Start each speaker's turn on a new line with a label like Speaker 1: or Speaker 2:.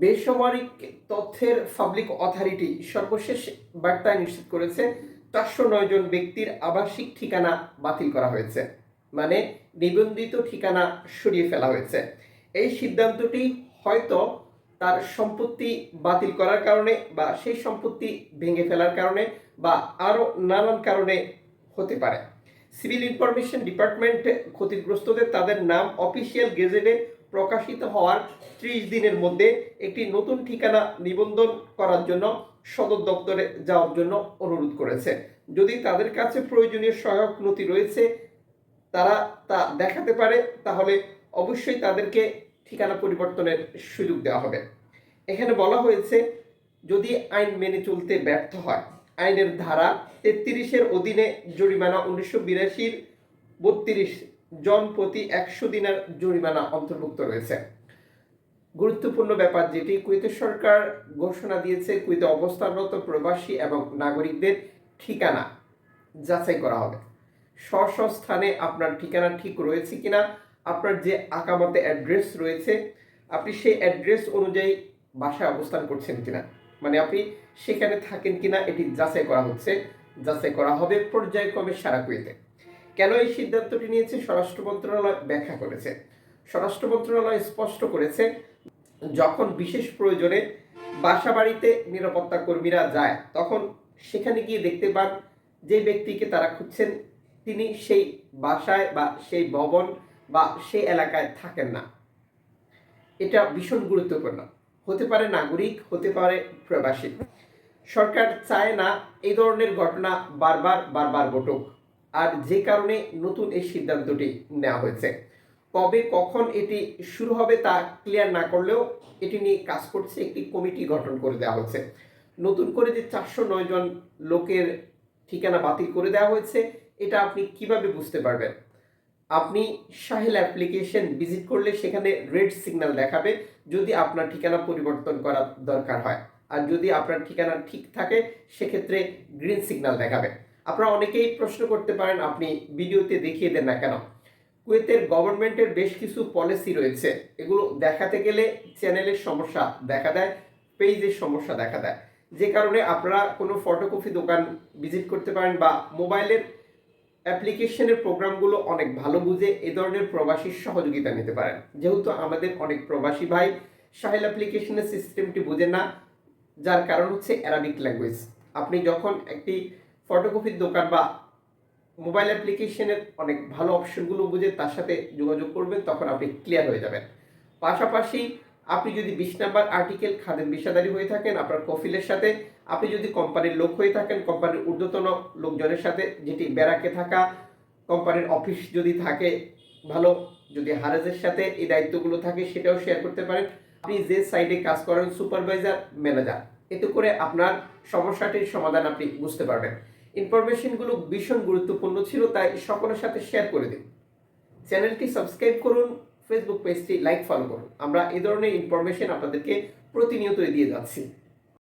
Speaker 1: বেসামরিক তথ্যের public authority সর্বশেষ বার্তায় নিশ্চিত করেছে, চারশো নয় জন ব্যক্তির আবাসিক ঠিকানা বাতিল করা হয়েছে মানে নিবন্ধিত ঠিকানা সরিয়ে ফেলা হয়েছে। এই সিদ্ধান্তটি হয়তো তার সম্পত্তি বাতিল করার কারণে বা সেই সম্পত্তি ভেঙে ফেলার কারণে বা আরও নানান কারণে হতে পারে। সিভিল ইনফরমেশন ডিপার্টমেন্ট ক্ষতিগ্রস্তদের তাদের নাম অফিসিয়াল গেজেটে প্রকাশিত হওয়ার ত্রিশ দিনের মধ্যে একটি নতুন ঠিকানা নিবন্ধন করার জন্য সদর দপ্তরে যাওয়ার জন্য অনুরোধ করেছে। যদি তাদের কাছে প্রয়োজনীয় সহায়ক নথি রয়েছে, তারা তা দেখাতে পারে, তাহলে অবশ্যই তাদেরকে ঠিকানা পরিবর্তনের সুযোগ দেওয়া হবে। এখানে বলা হয়েছে, যদি আইন মেনে চলতে ব্যর্থ হয়, আইনের ধারা তেত্রিশের অধীনে জরিমানা উনিশশো বিরাশির বত্রিশ জন প্রতি একশো দিনের জরিমানা অন্তর্ভুক্ত রয়েছে। গুরুত্বপূর্ণ ব্যাপার যেটি, কুয়েতের সরকার ঘোষণা দিয়েছে, কুয়েতে অবস্থানরত প্রবাসী এবং নাগরিকদের ঠিকানা যাচাই করা হবে। স্ব স্থানে আপনার ঠিকানা ঠিক রয়েছে কিনা, আপনার যে আকামতে অ্যাড্রেস রয়েছে, আপনি সেই অ্যাড্রেস অনুযায়ী বাসায় অবস্থান করছেন কিনা মানে আপনি সেখানে থাকেন কিনা, এটি যাচাই করা হচ্ছে। যাচাই করা হবে পর্যায়ক্রমে সারা কুয়েতে। কেন এই সিদ্ধান্তটি নিয়েছে? স্বরাষ্ট্র মন্ত্রণালয় ব্যাখ্যা করেছে। স্বরাষ্ট্র মন্ত্রণালয় স্পষ্ট করেছে, যখন বিশেষ প্রয়োজনে বাসা বাড়িতে নিরাপত্তা কর্মীরা যায়, তখন সেখানে গিয়ে দেখতে পান যে ব্যক্তিকে তারা খুঁজছেন, তিনি সেই বাসায় বা সেই ভবন বা সেই এলাকায় থাকেন না। এটা ভীষণ গুরুত্বপূর্ণ। হতে পারে নাগরিক, হতে পারে প্রবাসী। সরকার চায় না এই ধরনের ঘটনা বারবার বারবার ঘটুক। আর যে কারণে নতুন এই সিদ্ধান্তটি নেওয়া হয়েছে। কবে কখন এটি শুরু হবে তা ক্লিয়ার না করলেও এটি নিয়ে কাজ করছে একটি কমিটি গঠন করে দেওয়া হয়েছে। নতুন করে যে চারশো নয় জন লোকের ঠিকানা বাতিল করে দেওয়া হয়েছে, এটা আপনি কীভাবে বুঝতে পারবেন? আপনি সাহেল অ্যাপ্লিকেশন ভিজিট করলে সেখানে রেড সিগন্যাল দেখাবে যদি আপনার ঠিকানা পরিবর্তন করার দরকার হয়। আর যদি আপনার ঠিকানা ঠিক থাকে, সেক্ষেত্রে গ্রিন সিগন্যাল দেখাবে। আপনারা অনেকেই প্রশ্ন করতে পারেন, আপনি ভিডিওতে দেখিয়ে দেন না কেন? কুয়েতের গভর্নমেন্টের বেশ কিছু পলিসি রয়েছে। এগুলো দেখাতে গেলে চ্যানেলের সমস্যা দেখা দেয় পেজের সমস্যা দেখা দেয়। যে কারণে আপনারা কোনো ফটোকপি দোকান ভিজিট করতে পারেন বা মোবাইলের অ্যাপ্লিকেশনের প্রোগ্রামগুলো অনেক ভালো বুঝে এ ধরনের প্রবাসীর সহযোগিতা নিতে পারেন। যেহেতু আমাদের অনেক প্রবাসী ভাই সাহেল অ্যাপ্লিকেশনের সিস্টেমটি বোঝেন না, যার কারণ হচ্ছে অ্যারাবিক ল্যাঙ্গুয়েজ আপনি যখন একটি ফটোকপির দোকান বা মোবাইল অ্যাপ্লিকেশনের অনেক ভালো অপশনগুলো বুঝে তার সাথে যোগাযোগ করবেন, তখন আপনি ক্লিয়ার হয়ে যাবেন। পাশাপাশি আপনি যদি বিশ নাম্বার আর্টিকেল খাদেম বিষাদারি হয়ে থাকেন, আপনার কফিলের সাথে, আপনি যদি কোম্পানির লোক হয়ে থাকেন কোম্পানির ঊর্ধ্বতন লোকজনের সাথে, যেটি ব্যারাকে থাকা কোম্পানির অফিস যদি থাকে ভালো, যদি হারাজের সাথে এই দায়িত্বগুলো থাকে, সেটাও শেয়ার করতে পারেন। আপনি যে সাইডে কাজ করেন সুপারভাইজার ম্যানেজার এতে করে আপনার সমস্যাটির সমাধান আপনি বুঝতে পারবেন। ইনফরমেশনগুলো ভীষণ গুরুত্বপূর্ণ ছিল, তাই সকলের সাথে শেয়ার করে দিন। চ্যানেলটি সাবস্ক্রাইব করুন ফেসবুক পেজটি লাইক ফলো করুন। আমরা এই ধরনের ইনফরমেশন আপনাদেরকে প্রতিনিয়তই দিয়ে যাচ্ছি।